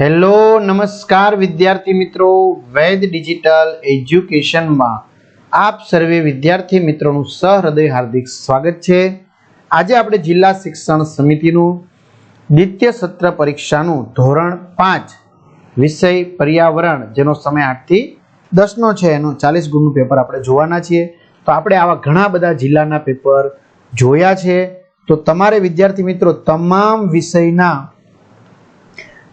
Hello, નમસ્કાર વિદ્યાર્થી મિત્રો, વૈદ ડિજિટલ એજ્યુકેશનમાં આપ સર્વે વિદ્યાર્થી મિત્રોનું સહૃદય હાર્દિક સ્વાગત છે. આજે આપણે જિલ્લા શિક્ષણ સમિતિનું દ્વિતીય સત્ર પરીક્ષાનું ધોરણ પાંચ વિષય પર્યાવરણ, જેનો સમય આઠથી દસનો છે, એનું ચાલીસ ગુણનું પેપર આપણે જોવાના છીએ. તો આપણે આવા ઘણા બધા જિલ્લાના પેપર જોયા છે. તો તમારે વિદ્યાર્થી મિત્રો, તમામ વિષયના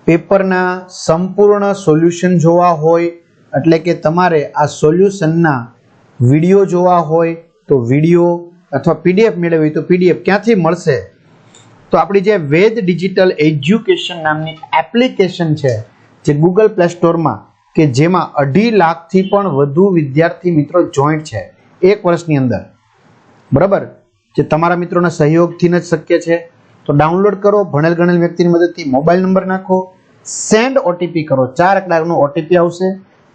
પેપરના સંપૂર્ણ સોલ્યુશન જોવા હોય, એટલે કે તમારે આ સોલ્યુશનના વીડિયો જોવા હોય, તો વીડિયો અથવા પીડીએફ મેળવવી તો પીડીએફ ક્યાંથી મળશે? તો આપણી જે વેદ ડિજિટલ એજ્યુકેશન નામની એપ્લિકેશન છે, જે ગૂગલ પ્લે સ્ટોરમાં કે જેમાં અઢી લાખથી પણ વધુ વિદ્યાર્થી મિત્રો જોઈન્ટ છે, એક વર્ષની અંદર. બરાબર? જે તમારા મિત્રોના સહયોગથી જ શક્ય છે. તો ડાઉનલોડ કરો, ભણેલ ગણેલ વ્યક્તિની મદદથી મોબાઈલ નંબર નાખો સેન્ડ ઓટીપી કરો. ચાર કલાકનો ઓટીપી આવશે.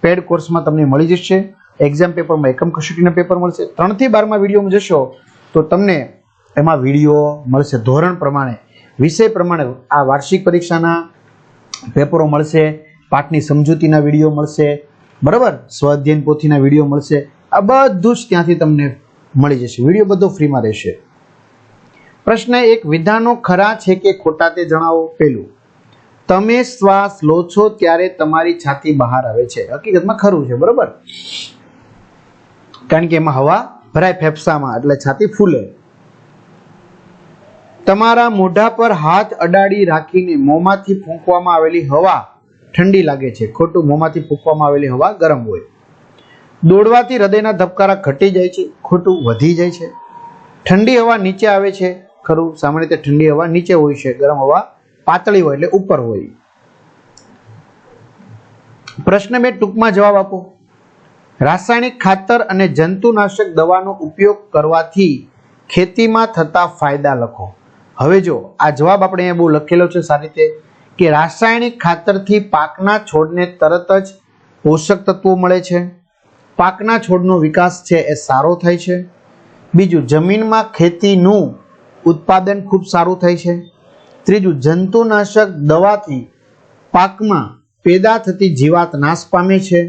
પેડ કોર્સમાં તમને મળી જશે. એક્ઝામ પેપરમાં એકમ કસોટીના પેપર મળશે. ત્રણથી બારમાં વિડીયોમાં જશો, તો તમને એમાં વીડિયો મળશે. ધોરણ પ્રમાણે, વિષય પ્રમાણે આ વાર્ષિક પરીક્ષાના પેપરો મળશે. પાઠની સમજૂતીના વીડિયો મળશે. બરાબર? સ્વાધ્યાયન પોથીના વીડિયો મળશે. આ બધું જ ત્યાંથી તમને મળી જશે. વીડિયો બધો ફ્રીમાં રહેશે. પ્રશ્ન એક, વિધાનો ખરા છે કે ખોટા તે જણાવો પેલું તમે શ્વાસ લો છો ત્યારે તમારી છાતી બહાર આવે છે. હકીકતમાં ખરું છે, બરોબર? કારણ કે એમાં હવા ભરાય ફેફસામાં, એટલે છાતી ફૂલે. તમારા મોઢા પર હાથ અડાડી રાખીને મોંમાંથી ફૂંકવામાં આવેલી હવા ઠંડી લાગે છે. ખોટું, મોંમાંથી ફૂંકવામાં આવેલી હવા ગરમ હોય. દોડવાથી હૃદયના ધબકારા ઘટી જાય છે, ખોટું વધી જાય છે. ઠંડી હવા નીચે આવે છે, ખરું, સામાન્ય રીતે ઠંડી હવા નીચે હોય છે, ગરમ હવા પાતળી હોય એટલે ઉપર હોય. પ્રશ્ન બે, ટૂંકમાં જવાબ આપો. રાસાયણિક ખાતર અને જંતુનાશક દવાનો ઉપયોગ કરવાથી ખેતીમાં થતા ફાયદા લખો. હવે જો, આ જવાબ આપણે અહીંયા બહુ લખેલો છે સારી રીતે, કે રાસાયણિક ખાતરથી પાકના છોડને તરત જ પોષક તત્વો મળે છે. પાકના છોડનો વિકાસ છે એ સારો થાય છે. બીજું, જમીનમાં ખેતીનું ઉત્પાદન ખૂબ સારું થાય છે. ત્રીજું, જંતુનાશક દવાથી પાકમાં પેદા થતી જીવાત નાશ પામે છે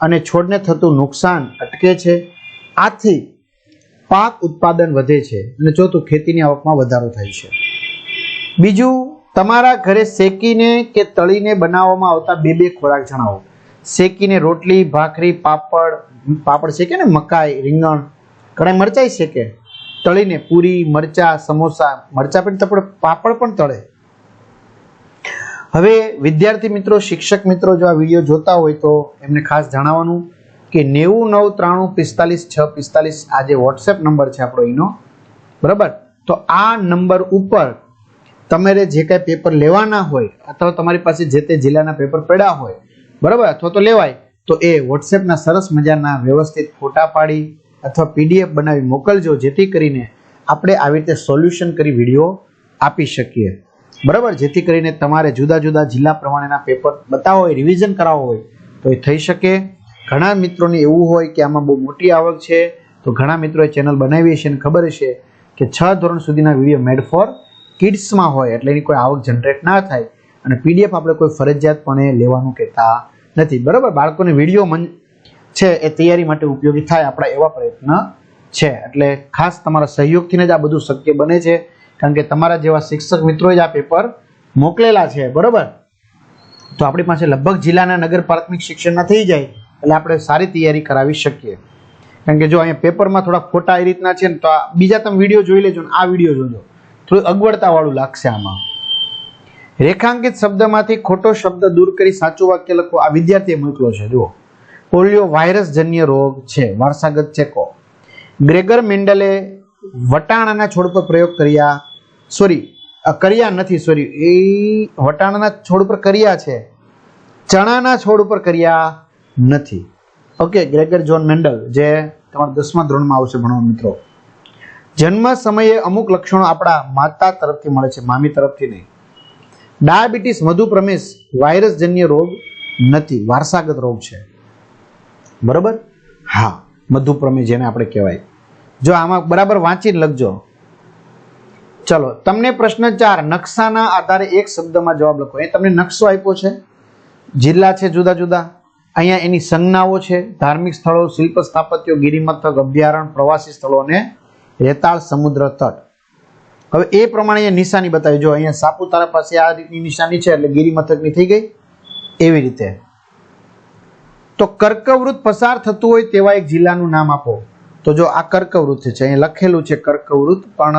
અને છોડને થતું નુકસાન અટકે છે. આથી પાક ઉત્પાદન વધે છે અને ચોથું, ખેતીની આવકમાં વધારો થાય છે. બીજું, તમારા ઘરે શેકીને કે તળીને બનાવવામાં આવતા બે બે ખોરાક જણાવો. શેકીને રોટલી, ભાખરી, પાપડ પાપડ શેકે ને મકાઈ, રીંગણ કડાઈ મરચાઈ શેકે? તળીને પૂરી, મરચા, સમોસા, મરચા પણ તપડે, પાપડ પણ તળે. હવે વિદ્યાર્થી મિત્રો, શિક્ષક મિત્રો જો આ વીડિયો જોતા હોય તો એમને ખાસ જણાવવાનું કે નેવું નવ ત્રાણું પિસ્તાલીસ છ પિસ્તાલીસ આ જે વોટ્સએપ નંબર છે આપણો એનો, બરાબર? તો આ નંબર ઉપર તમારે જે કાંઈ પેપર લેવાના હોય, અથવા તમારી પાસે જે તે જિલ્લાના પેપર પડ્યા હોય, બરાબર? અથવા તો લેવાય, તો એ વોટ્સએપના સરસ મજાના વ્યવસ્થિત ફોટા પાડી અથવા પીડીએફ બનાવી મોકલજો, જેથી કરીને આપણે આવી રીતે સોલ્યુશન કરી વીડિયો આપી શકીએ. બરાબર? જેથી કરીને તમારે જુદા જુદા જિલ્લા પ્રમાણેના પેપર બતાવો હોય રિવિઝન કરાવવો હોય, તો એ થઈ શકે. ઘણા મિત્રોને એવું હોય કે આમાં બહુ મોટી આવક છે, તો ઘણા મિત્રોએ ચેનલ બનાવી છે અને ખબર છે કે છ ધોરણ સુધીના વીડિયો મેડ ફોર કિડ્સમાં હોય, એટલે એની કોઈ આવક જનરેટ ના થાય. અને પીડીએફ આપણે કોઈ ફરજિયાતપણે લેવાનું કહેતા નથી. બરાબર? બાળકોને વીડિયો મન છે, એ તૈયારી માટે ઉપયોગી થાય આપણા એવા પ્રયત્ન છે. એટલે ખાસ તમારા સહયોગથી જ આ બધું શક્ય બને છે, કારણ કે તમારા જેવા શિક્ષક મિત્રોએ જ આ પેપર મોકલેલા છે, બરાબર? તો આપણી પાસે લગભગ જિલ્લાના નગર પ્રાથમિક શિક્ષણના થઈ જાય, એટલે આપણે સારી તૈયારી કરાવી શકીએ. કારણ કે જો અહીંયા પેપરમાં થોડા ફોટા એ રીતના છે ને, તો આ બીજા તમે વીડિયો જોઈ લેજો ને, આ વીડિયો જોજો. થોડું અગવડતાવાળું લાગશે આમાં. રેખાંકિત શબ્દમાંથી ખોટો શબ્દ દૂર કરી સાચું વાક્ય લખો આ વિદ્યાર્થીએ મોકલો છે, જુઓ. પોલિયો વાયરસ જન્ય રોગ છે. વારસાગત ચેકો. ગ્રેગર મેન્ડલે વટાણાના છોડ પર પ્રયોગ કર્યા. સોરી કર્યા નથી, સોરી. એ વટાણાના છોડ પર કર્યા છે. ચણાના છોડ ઉપર કર્યા નથી. ઓકે, ગ્રેગર જોન મેન્ડલ, જે તમારા દસમા ધોરણમાં આવશે ભણવા મિત્રો. જન્મ સમયે અમુક લક્ષણો આપણા માતા તરફથી મળે છે, મામી તરફથી નહીં. ડાયાબિટીસ મધુપ્રમેશ વાયરસજન્ય રોગ નથી. વારસાગત રોગ છે. બરોબર? હા, મધુપ્રમેય જેને આપણે કહેવાય. જો આમાં બરાબર વાંચીને લખજો. ચલો, તમને પ્રશ્ન ચાર, નકશાના આધારે એક શબ્દમાં જવાબ લખો. એ તમને નકશો આપ્યો છે? જિલ્લા છે જુદા જુદા. અહીંયા એની સંજ્ઞાઓ છે, ધાર્મિક સ્થળો, શિલ્પ સ્થાપત્યો, ગિરિમથક, અભયારણ, પ્રવાસી સ્થળો અને રેતાળ, સમુદ્ર તટ. હવે એ પ્રમાણે નિશાની બતાવી. જો અહીંયા સાપુતારા પાસે આ રીતની નિશાની છે, એટલે ગિરિમથકની થઈ ગઈ. એવી રીતે. તો કર્કવૃત પસાર થતું હોય તેવા એક જિલ્લાનું નામ આપો. તો જો આ કર્કવૃત છે, અહીંયા લખેલું છે કર્કવૃત, પણ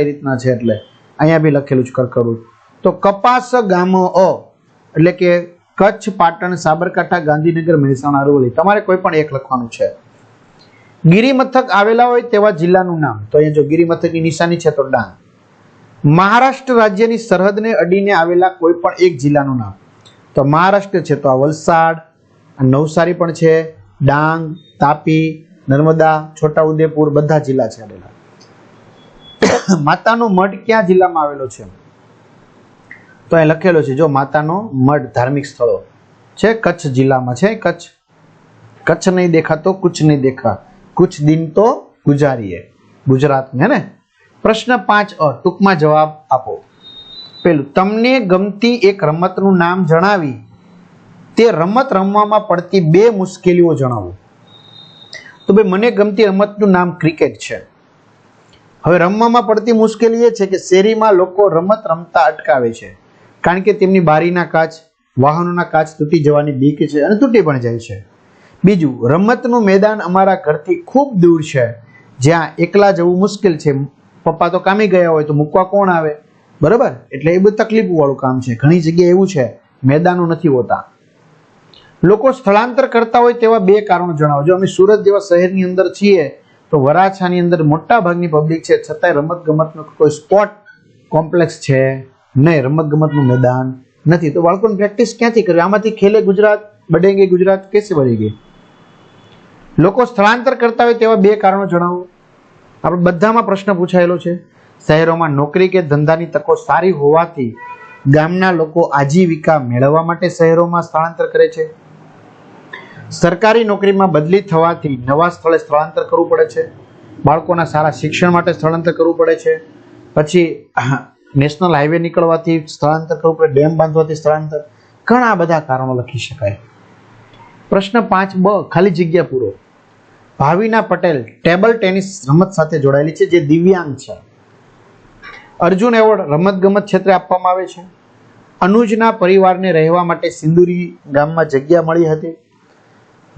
એ રીતના છે એટલે. અહીંયા બી લખેલું છે કર્કવૃત. તો કપાસ ગામ અ, એટલે કે કચ્છ પાટણ સાબરકાંઠા ગાંધીનગર મહેસાણા અરવલ્લી, તમારે કોઈ પણ એક લખવાનું છે. ગિરિમથક આવેલા હોય તેવા જિલ્લાનું નામ. તો અહીંયા જો ગિરિમથકની નિશાની છે તો ડાંગ. મહારાષ્ટ્ર રાજ્યની સરહદને અડીને આવેલા કોઈ પણ એક જિલ્લાનું નામ. તો મહારાષ્ટ્ર છે તો આ વલસાડ નવસારી પણ છે, ડાંગ, તાપી, નર્મદા, છોટાઉદેપુર, બધા જિલ્લા છે આવેલા માતાનો મઢ ક્યાં જિલ્લામાં આવેલો છે? તો અહીં લખેલો છે, જો માતાનો મઢ ધાર્મિક સ્થળો છે, કચ્છ જિલ્લામાં છે, કચ્છ. કચ્છ નહીં દેખાતો, કુછ નહીં દેખા. કુછ દિન તો ગુજારીએ. ગુજરાત હે ને? પ્રશ્ન પાંચ અ, ટૂંકમાં જવાબ આપો. પેલું, તમને ગમતી એક રમતનું નામ જણાવી. તે રમત રમવામાં પડતી બે મુશ્કેલીઓ જણાવો. તો ભાઈ, મને ગમતી રમતનું નામ ક્રિકેટ છે. હવે રમવામાં પડતી મુશ્કેલી એ છે કે શેરીમાં લોકો રમત રમતા અટકાવે છે. કારણ કે તેમની બારીના કાચ, વાહનોના કાચ તૂટી જવાની બીક છે અને તૂટી પણ જાય છે. બીજું, રમતનું મેદાન અમારા ઘરથી ખૂબ દૂર છે. જ્યાં એકલા જવું મુશ્કેલ છે. પપ્પા તો કામે ગયા હોય તો મૂકવા કોણ આવે? બરાબર? એટલે એ બધું તકલીફ વાળું કામ છે. ઘણી જગ્યાએ એવું છે, મેદાનો નથી હોતા. લોકો સ્થળાંતર કરતા હોય તેવા બે કારણો જણાવો. જો અમે સુરત જેવા શહેરની અંદર છીએ, તો વરાછાની અંદર મોટા ભાગની પબ્લિક છે. છતાંય રમત ગમતનો કોઈ સ્પોટ કોમ્પ્લેક્સ છે નહીં. રમત ગમતનું મેદાન નથી. તો બાળકોને પ્રેક્ટિસ ક્યાંથી કરવી? આમાંથી ખેલે ગુજરાત બડેંગે ગુજરાત, કેસે ગઈ લોકો સ્થળાંતર કરતા હોય તેવા બે કારણો જણાવો. આપણે બધામાં પ્રશ્ન પૂછાયેલો છે. શહેરોમાં નોકરી કે ધંધાની તકો સારી હોવાથી ગામના લોકો આજીવિકા મેળવવા માટે શહેરોમાં સ્થળાંતર કરે છે. સરકારી નોકરીમાં બદલી થવાથી નવા સ્થળે સ્થળાંતર કરવું પડે છે. બાળકોના સારા શિક્ષણ માટે સ્થળાંતર કરવું પડે છે. પછી નેશનલ હાઈવે નીકળવાથી સ્થળાંતર કરવું પડે, ડેમ બાંધવાથી સ્થળાંતર. ઘણા બધા કારણો લખી શકાય. પ્રશ્ન પાંચ બ, ખાલી જગ્યા પૂરો. ભાવિના પટેલ ટેબલ ટેનિસ રમત સાથે જોડાયેલી છે, જે દિવ્યાંગ છે. અર્જુન એવોર્ડ રમતગમત ક્ષેત્રે આપવામાં આવે છે. અનુજના પરિવારને રહેવા માટે સિંદુરી ગામમાં જગ્યા મળી હતી.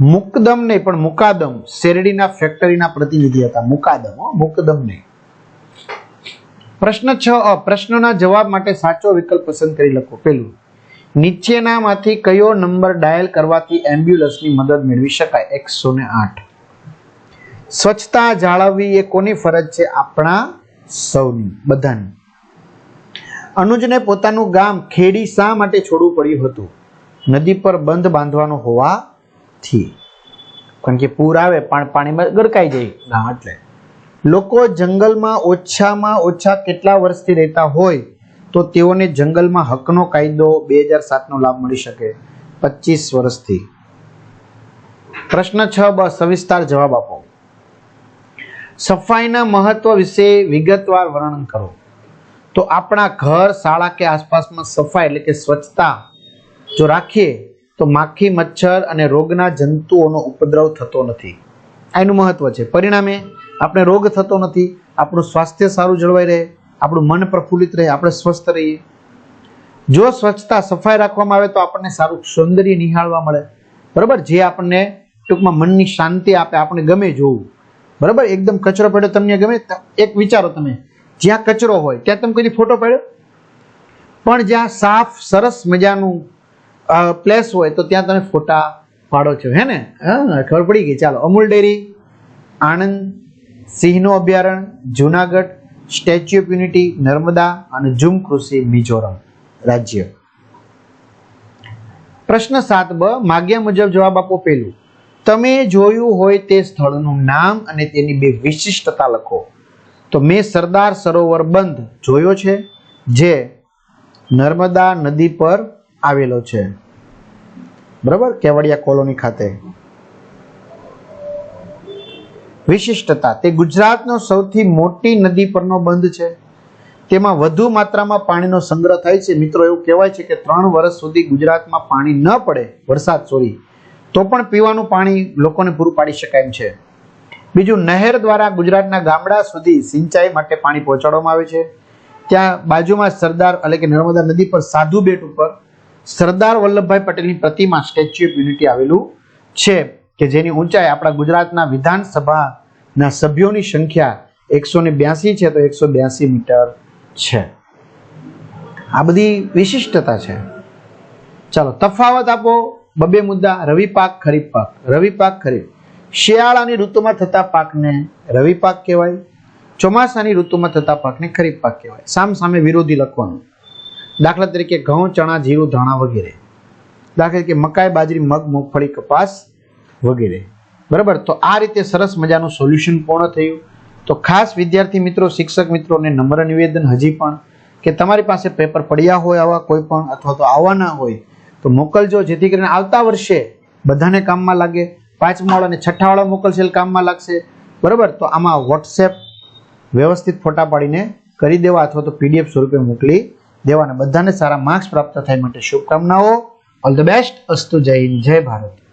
મુકદમ નહીં પણ મુકાદમ શેરડીના ફેક્ટરીના પ્રતિનિધિ હતા. મુકાદમ મુકદમ નહીં પ્રશ્ન છ પ્રશ્નના જવાબ માટે સાચો વિકલ્પ પસંદ કરી લખો. પેલું નીચેનામાંથી કયો નંબર ડાયલ કરવાથી એમ્બ્યુલન્સની મદદ મેળવી શકાય? એકસો ને આઠ. સ્વચ્છતા જાળવવી એ કોની ફરજ છે? આપણા સૌની, બધાની. અનુજને પોતાનું ગામ ખેડી શા માટે છોડવું પડ્યું હતું? નદી પર બંધ બાંધવાનો હોવાથી કારણ કે પૂર આવે પણ પાણીમાં ગરકાઈ જાય. ના એટલે. લોકો જંગલમાં ઓછામાં ઓછા કેટલા વર્ષથી રહેતા હોય તો તેઓને જંગલમાં હકનો કાયદો બે હજાર સાતનો લાભ મળી શકે પચીસ વર્ષથી. પ્રશ્ન છ બ સવિસ્તાર જવાબ આપો. સફાઈના મહત્વ વિશે વિગતવાર વર્ણન કરો. તો આપણા ઘર શાળા કે આસપાસમાં સફાઈ એટલે કે સ્વચ્છતા જો રાખીએ તો માખી, મચ્છર અને રોગના જંતુઓનો ઉપદ્રવ થતો નથી. એનું મહત્વ છે. પરિણામે આપણે રોગ થતો નથી, આપણું સ્વાસ્થ્ય સારું જળવાઈ રહે, આપણું મન પ્રફુલ્લિત રહે, આપણે સ્વસ્થ રહીએ. જો સ્વચ્છતા સફાઈ રાખવામાં આવે તો આપણને સારું સૌંદર્ય નિહાળવા મળે. બરાબર? જે આપણને ટૂંકમાં મનની શાંતિ આપે, આપણને ગમે જોવું. બરાબર? એકદમ કચરો પડ્યો તમને ગમે એક વિચારો તમે. જ્યાં કચરો હોય, ત્યાં તમે કોઈ ફોટો પાડ્યો? પણ જ્યાં સાફ, સરસ મજાનું પ્લેસ હોય તો ત્યાં તમે ફોટા પાડો છો, હે ને? ખબર પડી ગઈ. ચાલો, અમૂલ ડેરી, આણંદ, સિંહનું અભયારણ્ય, Junagadh, Statue of Unity, Narmada અને ઝુમ કૃષિ, મિઝોરમ રાજ્ય. પ્રશ્ન સાત બ, માગ્યા મુજબ જવાબ આપો પેલું તમે જોયું હોય તે સ્થળનું નામ અને તેની બે વિશિષ્ટતા લખો. તો મેં સરદાર સરોવર બંધ જોયો છે, જે નર્મદા નદી પર આવેલો છે. બરાબર? કેવડિયા કોલોની ખાતે. વિશિષ્ટતા, તે ગુજરાતનો સૌથી મોટી નદી પરનો બંધ છે. તેમાં વધુ માત્રામાં પાણીનો સંગ્રહ થાય છે. મિત્રો, એવું કહેવાય છે કે ત્રણ વર્ષ સુધી ગુજરાતમાં પાણી ન પડે, વરસાદ સોરી, તો પણ પીવાનું પાણી લોકોને પૂરું પાડી શકાય એમ છે. બીજું, નહેર દ્વારા ગુજરાતના ગામડા સુધી સિંચાઈ માટે પાણી પહોંચાડવામાં આવે છે. ત્યાં બાજુમાં સરદાર એટલે કે નર્મદા નદી પર સાધુ બેટ ઉપર સરદાર વલ્લભભાઈ પટેલની પ્રતિમા સ્ટેચ્યુ ઓફ યુનિટી આવેલું છે કે જેની ઊંચાઈ આપણા ગુજરાતના વિધાનસભાના સભ્યોની સંખ્યા એકસો છે, તો એકસો મીટર છે. આ બધી વિશિષ્ટતા છે. ચાલો, તફાવત આપો. બબે મુદ્દા, રવિ પાક, ખરીફ પાક. રવિ પાક, ખરીફ. શિયાળાની ઋતુમાં થતા પાકને રવિ પાક કહેવાય. ચોમાસાની ઋતુમાં થતા પાકને ખરીફ પાક કહેવાય. સામ સામે વિરોધી લખવાનું. દાખલા તરીકે ઘઉં, ચણા, જીરું, ધાણા વગેરે. દાખલા તરીકે મકાઈ, બાજરી, મગ મગફળી કપાસ વગેરે. બરાબર? તો આ રીતે સરસ મજાનું સોલ્યુશન પૂર્ણ થયું. તો ખાસ વિદ્યાર્થી મિત્રો, શિક્ષક મિત્રોને નમ્ર નિવેદન હજી પણ કે તમારી પાસે પેપર પડ્યા હોય આવા કોઈ પણ અથવા તો આવવાના હોય, તો મોકલજો. જેથી કરીને આવતા વર્ષે બધાને કામમાં લાગે. પાંચમા વાળા અને છઠ્ઠા વાળા મોકલશે કામમાં લાગશે. બરાબર? તો આમાં વોટ્સએપ વ્યવસ્થિત ફોટા પાડીને કરી દેવા અથવા તો પીડીએફ સ્વરૂપે મોકલી દેવાના બધાને સારા માર્ક્સ પ્રાપ્ત થાય માટે શુભકામનાઓ. ઓલ ધ બેસ્ટ અસ્તુ જય હિન્દ. જય ભારત.